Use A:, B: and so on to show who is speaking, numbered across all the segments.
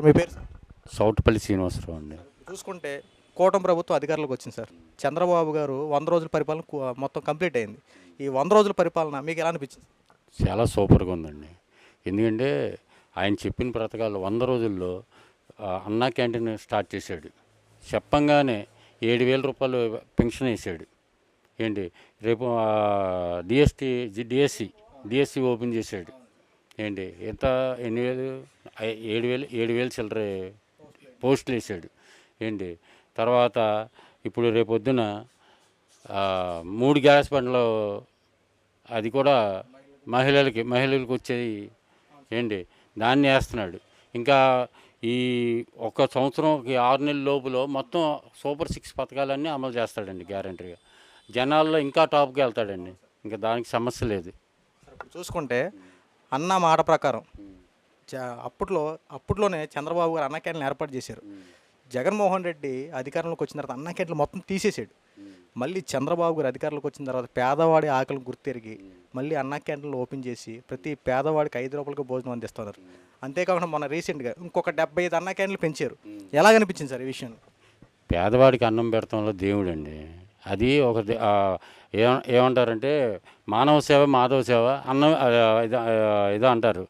A: Sir మీ పేరు sir?
B: సౌట్పల్లి Srinivasarao అండి.
A: చూసుకుంటే కూటమి ప్రభుత్వం అధికారంలోకి వచ్చింది సార్. చంద్రబాబు గారు వంద రోజుల పరిపాలన కు- మొత్తం కంప్లీట్ అయింది. ఈ వంద రోజుల పరిపాలన మీకు ఎలా అనిపించింది?
B: చాలా సూపర్గా ఉందండి. ఎందుకంటే ఆయన చెప్పిన పథకాలు వంద రోజుల్లో ఆ, అన్నా క్యాంటీన్ స్టార్ట్ చేశాడు. చెప్పంగానే ఏడు వేల రూపాయలు పెన్షన్ వేసాడు ఏంటి? రేపు డిఎస్టీ డిఎస్సి డిఎస్సి ఓపెన్ చేశాడు. ఏంటి? ఎంత? ఎన్ని వేలు? ఏడు వేలు ఏడు వేలు చిల్లర పోస్టులు వేసాడు. ఏంటి? తర్వాత ఇప్పుడు రేపొద్దున మూడు గ్యాస్ బండ్లు అది కూడా మహిళలకి మహిళలకు వచ్చేది ఏంటి? దాన్ని వేస్తున్నాడు. ఇంకా ఈ ఒక సంవత్సరంకి ఆరు నెలల లోపులో మొత్తం సూపర్ సిక్స్ పథకాలన్నీ అమలు చేస్తాడండి గ్యారంటీగా. జనాల్లో ఇంకా టాప్కి వెళ్తాడండి. ఇంకా దానికి సమస్య లేదు.
A: చూసుకుంటే అన్న మాట ప్రకారం. చ- అప్పట్లో అప్పట్లోనే చంద్రబాబు గారు అన్న క్యాంటీన్లు ఏర్పాటు చేశారు. జగన్మోహన్ రెడ్డి అధికారంలోకి వచ్చిన తర్వాత అన్న మొత్తం తీసేసాడు. మళ్ళీ చంద్రబాబు గారు అధికారంలోకి వచ్చిన తర్వాత పేదవాడి ఆకలిని గుర్తెరిగి మళ్ళీ అన్న క్యాంటీన్లు ఓపెన్ చేసి ప్రతి పేదవాడికి ఐదు రూపాయలకి భోజనం అందిస్తున్నారు. అంతేకాకుండా మన రీసెంట్గా ఇంకొక డెబ్బై ఐదు అన్న క్యాంటీన్లు పెంచారు. ఎలా అనిపించింది సార్ ఈ విషయం
B: పేదవాడికి అన్నం పెడతంలో దేవుడండి. అది ఒక ఏమ- ఏమంటారంటే మానవ సేవ మాధవ సేవ అన్నం ఇదో అంటారు.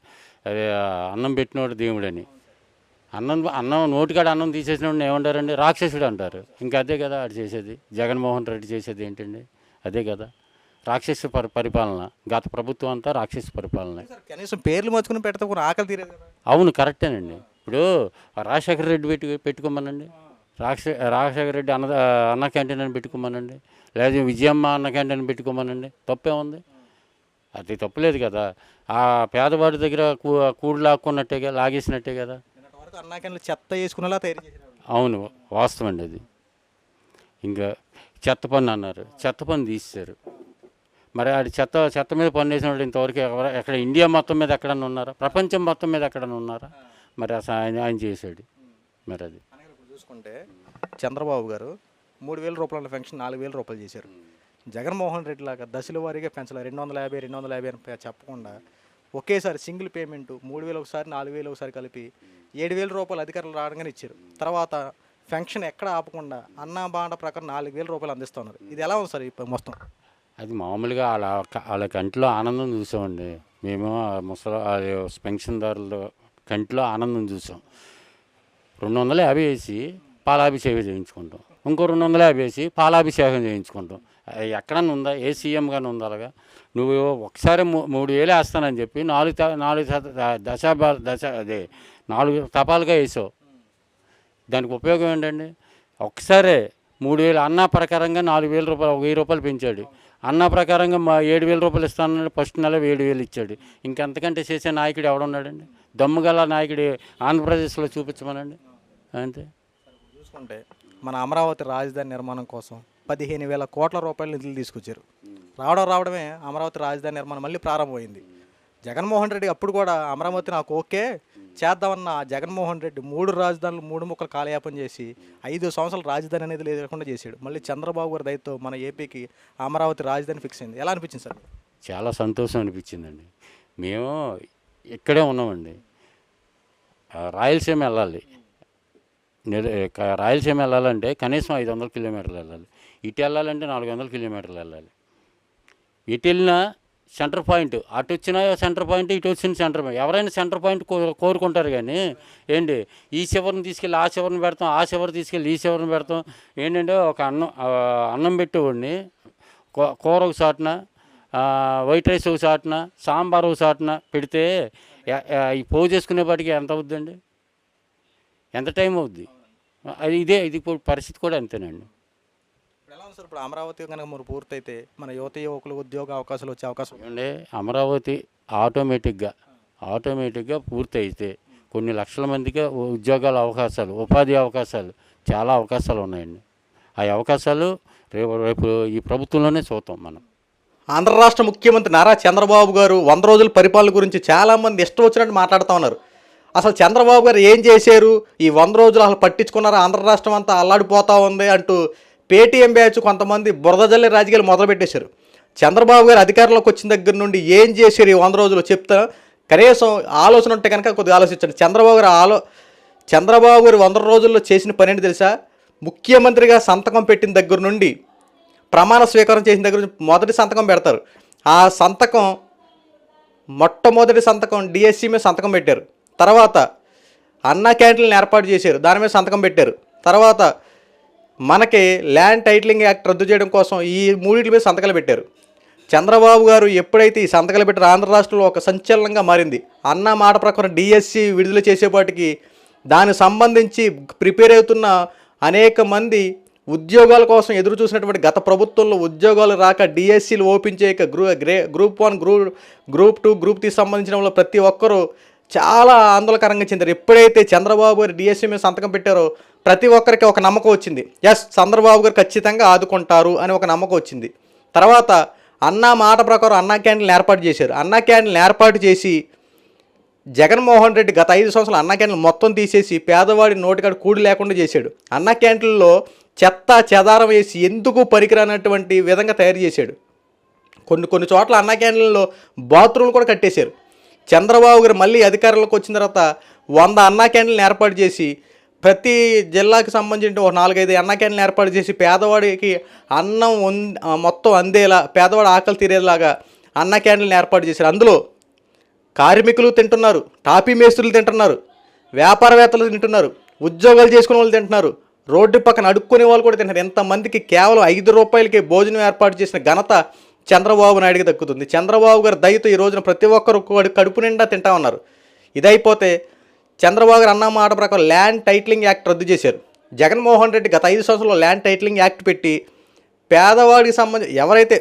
B: అదే అన్నం పెట్టినోడు దేవుడని. అన్నం అన్నం నోటికాడ అన్నం తీసేసినోడిని ఏమంటారండి రాక్షసుడు అంటారు. ఇంకా అదే కదా ఆడు చేసేది. జగన్మోహన్ రెడ్డి చేసేది ఏంటండి? అదే కదా. రాక్షస పరి పరిపాలన. గత ప్రభుత్వం అంతా రాక్షస పరిపాలన.
A: కనీసం పేర్లు మర్చుకుని పెడితే కూడా ఆకలి తీరేది కదా?
B: అవును కరెక్టేనండి. ఇప్పుడు రాజశేఖర రెడ్డి పెట్టి పెట్టుకోమనండి. రాక్ష రాజశేఖర రెడ్డి అన్న అన్న క్యాంటీన్ అని పెట్టుకోమనండి. లేదా విజయమ్మ అన్న క్యాంటీన్ పెట్టుకోమనండి. తప్పే ఉంది. అది తప్పులేదు కదా. ఆ పేదవాడి దగ్గర కూడు లాక్కున్నట్టే లాగేసినట్టే కదా.
A: అన్న క్యాంటీన్లు చెత్త వేసుకునేలా తయారు
B: అవును వాస్తవం అండి అది. ఇంకా చెత్త పన్ను అన్నారు. చెత్త పన్ను తీసేశారు. మరి ఆడి చెత్త చెత్త మీద పన్ను వేసిన వాళ్ళు ఇంతవరకు ఎవరు ఎక్కడ ఇండియా మొత్తం మీద ఎక్కడన్నా ఉన్నారా? ప్రపంచం మొత్తం మీద ఎక్కడన్నా ఉన్నారా? మరి అసలు ఆయన ఆయన చేశాడు. మరి అది.
A: చూసుకుంటే చంద్రబాబు గారు మూడు వేల రూపాయల పెన్షన్ నాలుగు వేల రూపాయలు చేశారు. జగన్మోహన్ రెడ్డి లాగా దశల వారీగా పెంచాలి రెండు వందల యాభై రెండు వందల యాభై అని చెప్పకుండా ఒకేసారి సింగిల్ పేమెంట్ మూడు వేలు ఒకసారి నాలుగు వేలు ఒకసారి కలిపి ఏడు వేల రూపాయలు అధికారులు రావడంగానే ఇచ్చారు. తర్వాత పెన్షన్ ఎక్కడ ఆపకుండా అన్నా బాండ ప్రకారం నాలుగు వేల రూపాయలు అందిస్తున్నారు. ఇది ఎలా ఉంది సార్ ఇప్పుడు మొత్తం?
B: అది మామూలుగా వాళ్ళ వాళ్ళ కంటిలో ఆనందం చూసామండి. మేము ముసలి అది పెన్షన్దారుల కంటిలో ఆనందం చూసాం. రెండు వందల యాభై వేసి పాలాభిషేకం చేయించుకుంటాం. ఇంకో రెండు వందల యాభై వేసి పాలాభిషేకం చేయించుకుంటాం. ఎక్కడన్నా ఉందా? ఏ సీఎం కానీ ఉందా అలాగా? నువ్వు ఒకసారి మూ- మూడు వేలు వేస్తానని చెప్పి నాలుగు త- నాలుగు శత- దశ దశ అదే నాలుగు తపాలుగా వేసావు. దానికి ఉపయోగం ఏంటండి? ఒకసారే మూడు వేలు అన్నా ప్రకారంగా నాలుగు వేల రూపాయలు వెయ్యి రూపాయలు పెంచాడు. అన్న ప్రకారంగా మా ఏడు వేల రూపాయలు ఇస్తానన్నాడు. ఫస్ట్ నెల ఏడు వేలు ఇచ్చాడు. ఇంకెంతకంటే చేసే నాయకుడు ఎవడున్నాడండి? దమ్ముగల నాయకుడు ఆంధ్రప్రదేశ్లో చూపించమనండి. అంతే.
A: చూసుకుంటే మన అమరావతి రాజధాని నిర్మాణం కోసం పదిహేను వేల కోట్ల రూపాయల నిధులు తీసుకొచ్చారు. రావడం రావడమే అమరావతి రాజధాని నిర్మాణం మళ్ళీ ప్రారంభమైంది. జగన్మోహన్ రెడ్డి అప్పుడు కూడా అమరావతి నాకు ఓకే చేద్దామన్న జగన్మోహన్ రెడ్డి మూడు రాజధానులు మూడు ముక్కలు కాలయాపం చేసి ఐదు సంవత్సరాలు రాజధాని అనేది లేకుండా చేశాడు. మళ్ళీ చంద్రబాబు గారి దయతో మన ఏపీకి అమరావతి రాజధాని ఫిక్స్ అయింది. ఎలా అనిపించింది సార్?
B: చాలా సంతోషం అనిపించిందండి. మేము ఇక్కడే ఉన్నామండి. రాయలసీమ వెళ్ళాలి. రాయలసీమ వెళ్ళాలంటే కనీసం ఐదు వందల కిలోమీటర్లు వెళ్ళాలి. ఇటు వెళ్ళాలంటే నాలుగు వందల కిలోమీటర్లు వెళ్ళాలి. ఇటు వెళ్ళినా సెంటర్ పాయింట్ అటు వచ్చిన సెంటర్ పాయింట్ ఇటు వచ్చిన సెంటర్ పాయింట్. ఎవరైనా సెంటర్ పాయింట్ కోరుకుంటారు కానీ ఏంటి ఈ చివరిని తీసుకెళ్ళి ఆ చివరిని పెడతాం ఆ చివరి తీసుకెళ్ళి ఈ చివరిని పెడతాం. ఏంటంటే ఒక అన్నం అన్నం పెట్టేవాడిని కూ- కూర ఒక చాటున వైట్ రైస్ ఒక చాటున సాంబార్ ఒక చాటున పెడితే ఈ పోగు చేసుకునేపాటికి ఎంత అవుద్దండి? ఎంత టైం అవుద్ది? అది ఇదే ఇది ఇప్పుడు పరిస్థితి కూడా అంతేనండి.
A: ఇప్పుడు ఎలా ఉంది సార్? ఇప్పుడు అమరావతి కనుక మరి పూర్తయితే మన యువత యువకులు ఉద్యోగ అవకాశాలు వచ్చే అవకాశం ఉంది.
B: ఏమంటే అమరావతి ఆటోమేటిక్గా ఆటోమేటిక్గా పూర్తయితే కొన్ని లక్షల మందికి ఉద్యోగాల అవకాశాలు ఉపాధి అవకాశాలు చాలా అవకాశాలు ఉన్నాయండి. ఆ అవకాశాలు రేపు రేపు ఈ ప్రభుత్వంలోనే చూద్దాం మనం.
A: ఆంధ్ర రాష్ట్ర ముఖ్యమంత్రి నారా చంద్రబాబు గారు వంద రోజుల పరిపాలన గురించి చాలామంది ఇష్టం వచ్చినట్టు మాట్లాడుతూ ఉన్నారు. అసలు చంద్రబాబు గారు ఏం చేశారు? ఈ వంద రోజులు అసలు పట్టించుకున్నారు? ఆంధ్ర రాష్ట్రం అంతా అల్లాడిపోతూ ఉంది అంటూ పేటీఎం బ్యాచ్ కొంతమంది బురదజల్లి రాజకీయాలు మొదలుపెట్టేశారు. చంద్రబాబు గారు అధికారంలోకి వచ్చిన దగ్గర నుండి ఏం చేశారు ఈ వంద రోజులు? చెప్తా. కనీసం ఆలోచన ఉంటే కనుక కొద్దిగా ఆలోచించండి. చంద్రబాబు గారు ఆలో చంద్రబాబు గారు వంద రోజుల్లో చేసిన పని ఏంటి తెలుసా? ముఖ్యమంత్రిగా సంతకం పెట్టిన దగ్గర నుండి ప్రమాణ స్వీకారం చేసిన దగ్గర నుంచి మొదటి సంతకం పెడతారు. ఆ సంతకం మొట్టమొదటి సంతకం డిఎస్సి మీద సంతకం పెట్టారు. తర్వాత అన్న క్యాంటీన్లు ఏర్పాటు చేశారు. దాని మీద సంతకం పెట్టారు. తర్వాత మనకి ల్యాండ్ టైటిలింగ్ యాక్ట్ రద్దు చేయడం కోసం ఈ మూడింటి మీద సంతకాలు పెట్టారు. చంద్రబాబు గారు ఎప్పుడైతే ఈ సంతకాలు పెట్టారో ఆంధ్ర రాష్ట్రంలో ఒక సంచలనంగా మారింది. అన్న మాట ప్రకారం డిఎస్సి విడుదల చేసేపాటికి దానికి సంబంధించి ప్రిపేర్ అవుతున్న అనేక మంది ఉద్యోగాల కోసం ఎదురు చూసినటువంటి గత ప్రభుత్వంలో ఉద్యోగాలు రాక డిఎస్సీలు ఓపెన్ చేయక గ్రూ గ్రే గ్రూప్ వన్ గ్రూ గ్రూప్ టూ గ్రూప్ త్రీ సంబంధించిన ప్రతి ఒక్కరూ చాలా ఆందోళనకరంగా చెందారు. ఎప్పుడైతే చంద్రబాబు గారు డిఎస్సీ మీద సంతకం పెట్టారో ప్రతి ఒక్కరికి ఒక నమ్మకం వచ్చింది. ఎస్ చంద్రబాబు గారు ఖచ్చితంగా ఆదుకుంటారు అని ఒక నమ్మకం వచ్చింది. తర్వాత అన్నా మాట ప్రకారం అన్నా క్యాండిల్ని ఏర్పాటు చేశారు. అన్నా క్యాండిల్ని ఏర్పాటు చేసి జగన్మోహన్ రెడ్డి గత ఐదు సంవత్సరాలు అన్న క్యాంటీన్లు మొత్తం తీసేసి పేదవాడి నోటికాడ కూడి లేకుండా చేశాడు. అన్నా క్యాంటీన్లో చెత్త చెదారం వేసి ఎందుకు పనికిరానటువంటి విధంగా తయారు చేశాడు. కొన్ని కొన్ని చోట్ల అన్న క్యాంటీన్లలో బాత్రూమ్లు కూడా కట్టేశారు. చంద్రబాబు గారు మళ్ళీ అధికారంలోకి వచ్చిన తర్వాత వంద అన్నా క్యాంటీన్లు ఏర్పాటు చేసి ప్రతి జిల్లాకి సంబంధించిన ఒక నాలుగైదు అన్నా క్యాంటీన్లు ఏర్పాటు చేసి పేదవాడికి అన్నం మొత్తం అందేలా పేదవాడు ఆకలి తీరేలాగా అన్న క్యాంటీన్లు ఏర్పాటు చేశారు. అందులో కార్మికులు తింటున్నారు టాపీ మేస్త్రులు తింటున్నారు వ్యాపారవేత్తలు తింటున్నారు ఉద్యోగాలు చేసుకునే వాళ్ళు తింటున్నారు రోడ్డు పక్కన అడుక్కునే వాళ్ళు కూడా తింటున్నారు. ఎంతమందికి కేవలం ఐదు రూపాయలకి భోజనం ఏర్పాటు చేసిన ఘనత చంద్రబాబు నాయుడికి దక్కుతుంది. చంద్రబాబు గారు దయతో ఈ రోజున ప్రతి ఒక్కరు కడుపు నిండా తింటా ఉన్నారు. ఇదైపోతే చంద్రబాబు గారు అన్న మాట ప్రకారం ల్యాండ్ టైటిలింగ్ యాక్ట్ రద్దు చేశారు. జగన్మోహన్ రెడ్డి గత ఐదు సంవత్సరాల్లో ల్యాండ్ టైటిలింగ్ యాక్ట్ పెట్టి పేదవాడికి సంబంధించి ఎవరైతే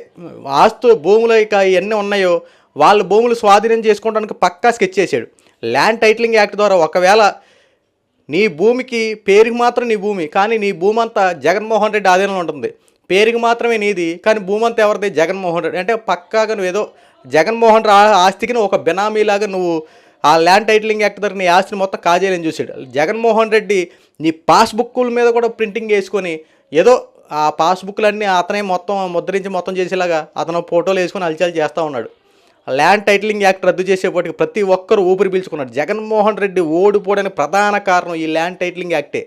A: ఆస్తు భూములు ఇక ఇవన్నీ ఉన్నాయో వాళ్ళ భూములు స్వాధీనం చేసుకోవడానికి పక్కా స్కెచ్ చేశాడు. ల్యాండ్ టైటిలింగ్ యాక్ట్ ద్వారా ఒకవేళ నీ భూమికి పేరుకి మాత్రం నీ భూమి కానీ నీ భూమి అంతా జగన్మోహన్ రెడ్డి ఆధీనంలో ఉంటుంది. పేరుకి మాత్రమే నీది కానీ భూమంతా ఎవరిది? జగన్మోహన్ రెడ్డి. అంటే పక్కాగా నువ్వు ఏదో జగన్మోహన్ ఆస్తికి నువ్వు ఒక బెనామీలాగా నువ్వు ఆ ల్యాండ్ టైటిలింగ్ యాక్ట్ దగ్గర నీ ఆస్తిని మొత్తం కాజేయాలని చూసాడు. జగన్మోహన్ రెడ్డి నీ పాస్బుక్కుల మీద కూడా ప్రింటింగ్ వేసుకొని ఏదో ఆ పాస్బుక్లన్నీ అతనే మొత్తం ముద్రించి మొత్తం చేసేలాగా అతను ఫోటోలు వేసుకొని అలచాలు చేస్తూ ఉన్నాడు. ల్యాండ్ టైటిలింగ్ యాక్ట్ రద్దు చేసేపటికి ప్రతి ఒక్కరు ఊపిరి పీల్చుకున్నాడు జగన్మోహన్ రెడ్డి ఓడిపోవడానికి ప్రధాన కారణం ఈ ల్యాండ్ టైటిలింగ్ యాక్టే.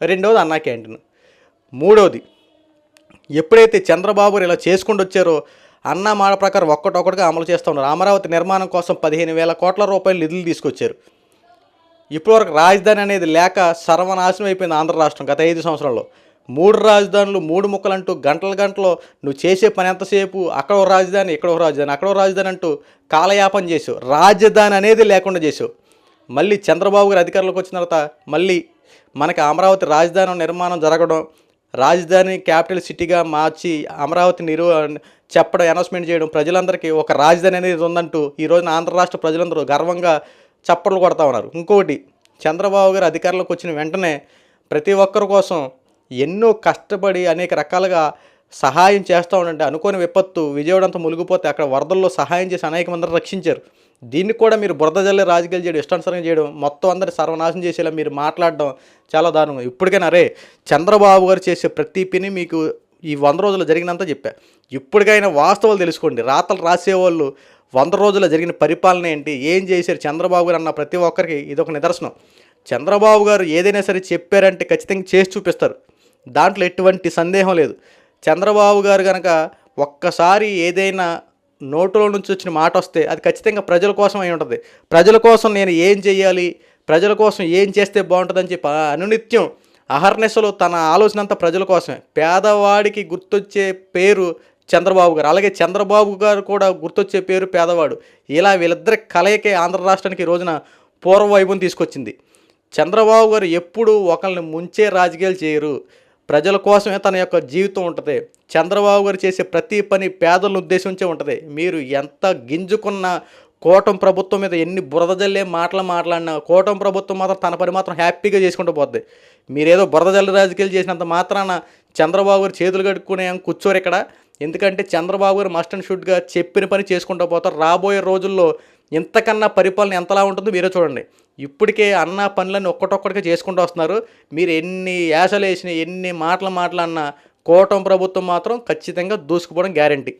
A: రెండవది అన్నా క్యాంటీన్. మూడవది ఎప్పుడైతే చంద్రబాబు ఇలా చేసుకుంటూ వచ్చారో అన్న మాట ప్రకారం ఒక్కటొక్కటిగా అమలు చేస్తూ ఉన్నారు. అమరావతి నిర్మాణం కోసం పదిహేను వేల కోట్ల రూపాయలు నిధులు తీసుకొచ్చారు. ఇప్పటివరకు రాజధాని అనేది లేక సర్వనాశనం అయిపోయింది ఆంధ్ర రాష్ట్రం గత ఐదు సంవత్సరాల్లో. మూడు రాజధానులు మూడు ముక్కలు అంటూ గంటల గంటలో నువ్వు చేసే పని ఎంతసేపు? అక్కడ ఒక రాజధాని ఇక్కడ ఒక రాజధాని అక్కడ ఒక రాజధాని అంటూ కాలయాపన చేసావు. రాజధాని అనేది లేకుండా చేసావు. మళ్ళీ చంద్రబాబు గారు అధికారంలోకి వచ్చిన తర్వాత మళ్ళీ మనకి అమరావతి రాజధాని నిర్మాణం జరగడం రాజధాని క్యాపిటల్ సిటీగా మార్చి అమరావతి నిరు చెప్పడం అనౌన్స్మెంట్ చేయడం ప్రజలందరికీ ఒక రాజధాని అనేది ఉందంటూ ఈ రోజున ఆంధ్ర రాష్ట్ర ప్రజలందరూ గర్వంగా చప్పట్లు కొడతా ఉన్నారు. ఇంకోటి చంద్రబాబు గారు అధికారంలోకి వచ్చిన వెంటనే ప్రతి ఒక్కరి కోసం ఎన్నో కష్టపడి అనేక రకాలుగా సహాయం చేస్తూ ఉండండి అనుకోని విపత్తు విజయవాడ అంతా మునిగిపోతే అక్కడ వరదల్లో సహాయం చేసి అనేక మందిని రక్షించారు. దీన్ని కూడా మీరు బురద జల్లే రాజకీయాలు చేయడం ఇష్టానుసారంగా చేయడం మొత్తం అందరిని సర్వనాశనం చేసేలా మీరు మాట్లాడడం చాలా దారుణం. ఇప్పటికైనా అరే చంద్రబాబు గారు చేసే ప్రతి పని మీకు ఈ వంద రోజుల్లో జరిగినంత చెప్పా. ఇప్పటికైనా వాస్తవాలు తెలుసుకోండి. రాతలు రాసేవాళ్ళు వంద రోజుల్లో జరిగిన పరిపాలన ఏంటి ఏం చేశారు చంద్రబాబు గారు అన్న ప్రతి ఒక్కరికి ఇదొక నిదర్శనం. చంద్రబాబు గారు ఏదైనా సరే చెప్పారంటే ఖచ్చితంగా చేసి చూపిస్తారు. దాంట్లో ఎటువంటి సందేహం లేదు. చంద్రబాబు గారు కనుక ఒక్కసారి ఏదైనా నోటులో నుంచి వచ్చిన మాట వస్తే అది ఖచ్చితంగా ప్రజల కోసం అయి ఉంటుంది. ప్రజల కోసం నేను ఏం చేయాలి? ప్రజల కోసం ఏం చేస్తే బాగుంటుందని చెప్పి అనునిత్యం అహర్నిశలు తన ఆలోచన అంతా ప్రజల కోసమే. పేదవాడికి గుర్తొచ్చే పేరు చంద్రబాబు గారు. అలాగే చంద్రబాబు గారు కూడా గుర్తొచ్చే పేరు పేదవాడు. ఇలా వీళ్ళిద్దరి కలయికే ఆంధ్ర రాష్ట్రానికి రోజున పూర్వ వైభవం తీసుకొచ్చింది. చంద్రబాబు గారు ఎప్పుడూ ఒకరిని ముంచే రాజకీయాలు చేయరు. ప్రజల కోసమే తన యొక్క జీవితం ఉంటుంది. చంద్రబాబు గారు చేసే ప్రతి పని పేదలను ఉద్దేశించే ఉంటుంది. మీరు ఎంత గింజుకున్న కూటమి ప్రభుత్వం మీద ఎన్ని బురద జల్లే మాటలు మాట్లాడినా కూటమి ప్రభుత్వం మాత్రం తన పని మాత్రం హ్యాపీగా చేసుకుంటూ పోద్ది. మీరేదో బురద జల్లి రాజకీయాలు చేసినంత మాత్రాన చంద్రబాబు గారు చేతులు కట్టుకునే కూర్చోరు ఇక్కడ. ఎందుకంటే చంద్రబాబు గారు మస్ట్ అండ్ షుడ్గా చెప్పిన పని చేసుకుంటూ పోతారు. రాబోయే రోజుల్లో ఇంతకన్నా పరిపాలన ఎంతలా ఉంటుందో మీరే చూడండి. ఇప్పటికే అన్న పనులన్నీ ఒక్కటొక్కటిగా చేసుకుంటూ వస్తున్నారు. మీరు ఎన్ని యాసలు వేసిన ఎన్ని మాటలు మాట్లాడినా కోటం ప్రభుత్వం మాత్రం ఖచ్చితంగా దూసుకుపోవడం గ్యారంటీ.